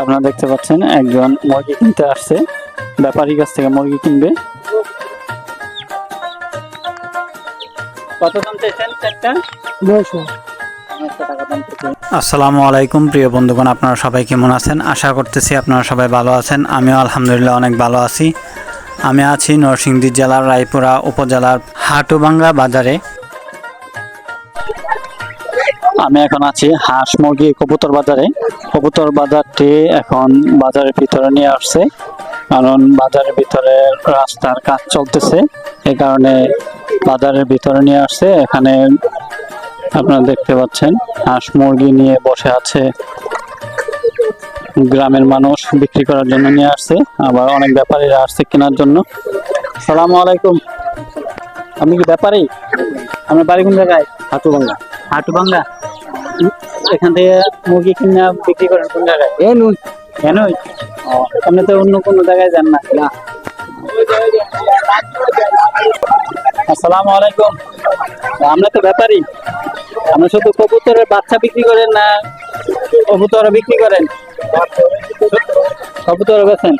আপনারা দেখতে পাচ্ছেন একজন মুরগি কিনতে আসছে। ব্যাপারীর কাছ থেকে মুরগি কিনবে। কত দাম চাইছেন চারটা? নয়শো। আসসালামু আলাইকুম প্রিয় বন্ধুগণ আপনারা সবাই কেমন আছেন? আশা করতেছি আপনারা সবাই ভালো আছেন। আমিও আলহামদুলিল্লাহ অনেক ভালো আছি। আমি আছি নরসিংদী জেলার রায়পুরা উপজেলার হাটুভাঙ্গা বাজারে। আমি এখন আছি হাঁস মুরগি কবুতর বাজারে। কবুতর বাজারটি এখন বাজারের ভিতরে নিয়ে আসছে। কারণ বাজারের ভিতরে রাস্তার কাজ চলতেছে। এই কারণে বাজারের ভিতরে নিয়ে আসছে। এখানে আপনারা দেখতে পাচ্ছেন হাঁস মুরগি নিয়ে বসে আছে গ্রামের মানুষ বিক্রি করার জন্য নিয়ে আসছে। আবার অনেক ব্যাপারীরা আসছে কেনার জন্য। সালামু আলাইকুম। আপনি কি ব্যাপারী? আমার বাড়ি কোন জায়গায়? হাটুভাঙ্গা উম, এখান থেকে মুরগি কিনে বিক্রি করেন কোন জায়গায়? এ নুন কেনই ও আপনি তো অন্য কোনো জায়গায় যান না। না। আসসালামু আলাইকুম। আমরা তো ব্যাপারী। আপনি শুধু কবুতরের বাচ্চা বিক্রি করেন না কবুতর বিক্রি করেন? কবুতর বেছেন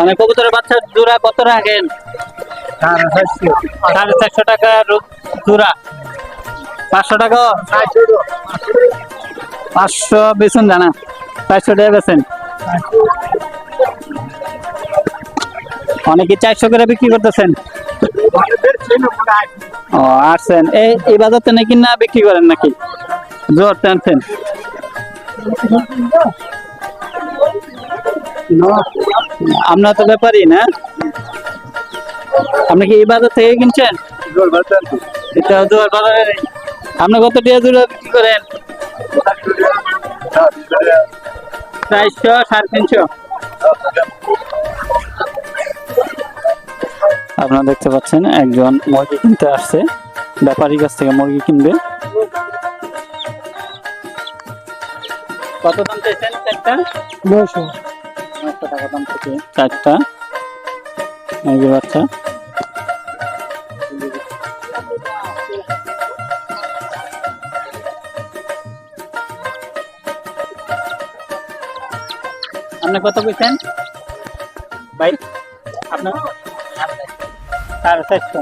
অনেক কবুতরের বাচ্চা জোড়া কত রাখেন? সাড়ে চারশো। টাকা জোড়া। পাঁচশো টাকা পাঁচশো বেছেন জানা চারশো টাকা বেছেন অনেকে চারশো করে বিক্রি করতেছেন। ও আসছেন। এই এই বাজারতে নাকি না বিক্রি করেন নাকি? জোর টানছেন। আপনার তো ব্যাপারই না। আপনি কি এই বাজার থেকে কিনছেন? এটা জোর বাজারে নেই। আপনি কত টাকা জোড়া বিক্রি করেন? চারশো সাড়ে তিনশো। আপনারা দেখতে পাচ্ছেন একজন মুরগি কিনতে আসছে। ব্যাপারীর কাছ থেকে মুরগি কিনবে। কত দাম চাইছেন চারটা? নয়শো। নয়শো টাকা দাম থেকে চারটা। মুরগি বাচ্চা। আপনি কত বলছেন? ভাই আপনার সাড়ে চারশো।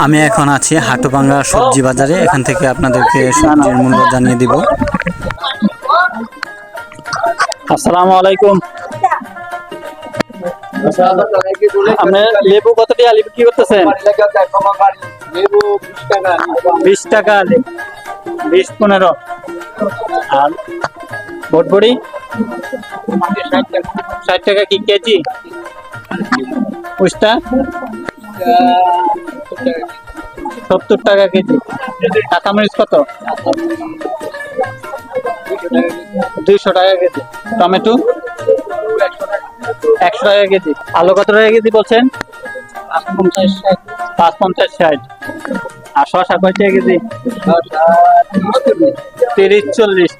আমি এখন আছি হাটুভাঙ্গা সবজি বাজারে। এখান থেকে আপনাদেরকে সবজির মূল্য জানিয়ে দিব। আসসালামু আলাইকুম। আপনি লেবু কত টাকা কি করতেছেন? বিশ টাকা বিশ পনেরো। আর ভটভড়ি ষাট টাকা কি কেজি? উস্তা? সত্তর টাকা কেজি। কাঁচামরিচ কত? দুইশো টাকা কেজি। টমেটো? একশো টাকা কেজি। আলু কত টাকা কেজি বলছেন? পাঁচ পঞ্চাশ ষাট। আর শশা কয় টাকা কেজি? তিরিশ চল্লিশ।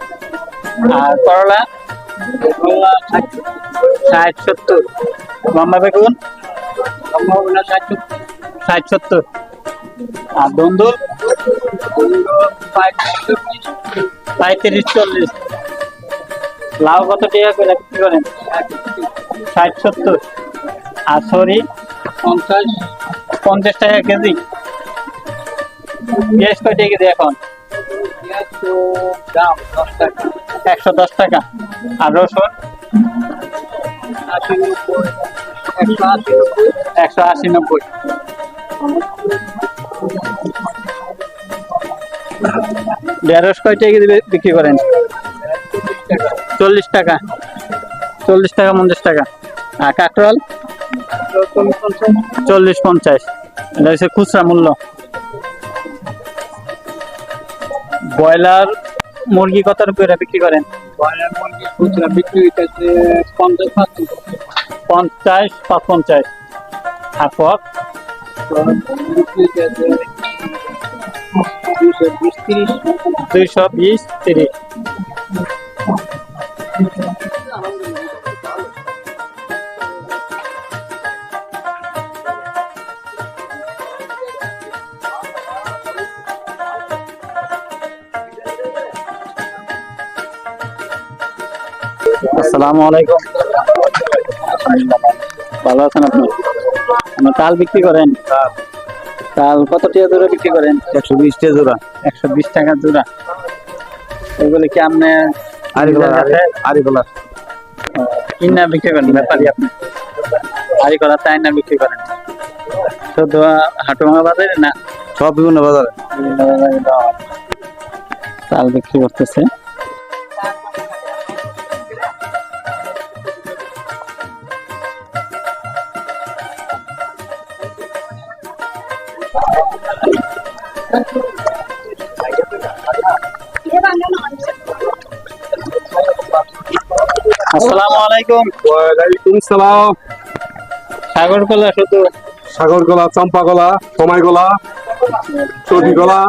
আর করলা? ষাট সত্তর। লম্বা বেগুন? ষাট সত্তর। আর দন্দুল পঁয়ত্রিশ, চল্লিশ। লাউ কত টাকা করে বিক্রি করেন? ষাট, সত্তর। আর সরি, পঞ্চাশ পঞ্চাশ টাকা কেজি। পেঁয়াজ কয় টাকা কেজি এখন? একশো দশ টাকা। আর রসুন? একশো আশি, নব্বই। ঢেঁড়স কয় টাকা বিক্রি করেন? চল্লিশ টাকা। চল্লিশ টাকা পঞ্চাশ টাকা। আর কাঁকরোল? চল্লিশ পঞ্চাশ। এটা হচ্ছে খুচরা মূল্য। ব্রয়লার মুরগি কত করে বিক্রি করেন? পঞ্চাশ পাঁচ। পঞ্চাশ আর দুইশো আসসালামু আলাইকুম। ভালো আছেন আপনি? তাল বিক্রি করেন? তাল। কত টাকা দূরে বিক্রি করেন? একশো বিশ টাকা জোড়া। একশো বিশ টাকা জোড়া। ওইগুলি কি আপনি আরিগোলা আরিগোলা কিনা বিক্রি করেন ব্যাপারী আপনি। করা তাই না বিক্রি করেন। শুধু হাটুমাঙ্গা বাজারে না? সব বিভিন্ন বাজারে। বিভিন্ন বাজারে। চাল বিক্রি করতেছে। আসসালামু আলাইকুম। ওয়ালাইকুম সালাম। সাগর কলা শুধু। সাগর গলা চম্পা গলা সময় গলা চটি গলা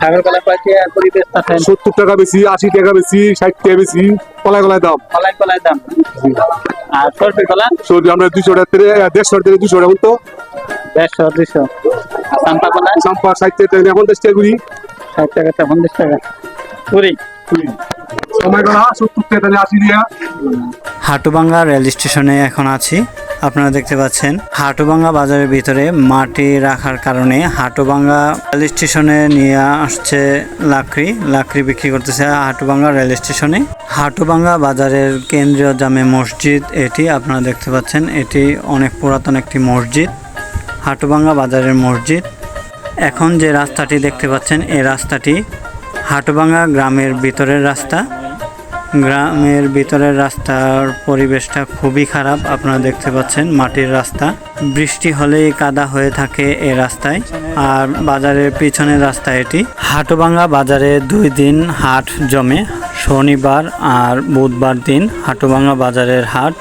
সাগর কলা পাইতে পরিবেশ থাকেন সত্তর টাকা বেশি আশি টাকা বেশি ষাট টাকা বেশি কলাই গলায় দাম। কলাই কলাই দাম। আর সরপি কলা সর্দি আমরা দুশো টাকা থেকে দেড়শো থেকে দুশো টাকা তো দেড়শো দুশো চাম্পা কলা চাম্পা ষাট টাকা পঞ্চাশ টাকা করি। ষাট টাকা পঞ্চাশ টাকা। সময় হাটুবাঙ্গা রেল স্টেশনে এখন আছি। আপনারা দেখতে পাচ্ছেন, হাটুবাঙ্গা বাজারের ভিতরে মাটি রাখার কারণে হাটুবাঙ্গা রেল স্টেশনে নিয়ে আসছে লাকড়ি। লাকড়ি বিক্রি করতেছে হাটুবাঙ্গা রেল স্টেশনে। হাটুবাঙ্গা বাজারের কেন্দ্রীয় জামে মসজিদ এটি, আপনারা দেখতে পাচ্ছেন, এটি অনেক পুরাতন একটি মসজিদ। হাটুবাঙ্গা বাজারের মসজিদ। এখন যে রাস্তাটি দেখতে পাচ্ছেন, এই রাস্তাটি হাটুবাঙ্গা গ্রামের ভিতরের রাস্তা। গ্রামের ভিতরের রাস্তার পরিবেশটা খুবই খারাপ, আপনারা দেখতে পাচ্ছেন মাটির রাস্তা। বৃষ্টি হলেই কাদা হয়ে থাকে এই রাস্তায়, আর বাজারের পিছনের রাস্তা এটি। হাটুবাঙ্গা বাজারে দুই দিন হাট জমে, শনিবার আর বুধবার দিন হাটুবাঙ্গা বাজারের হাট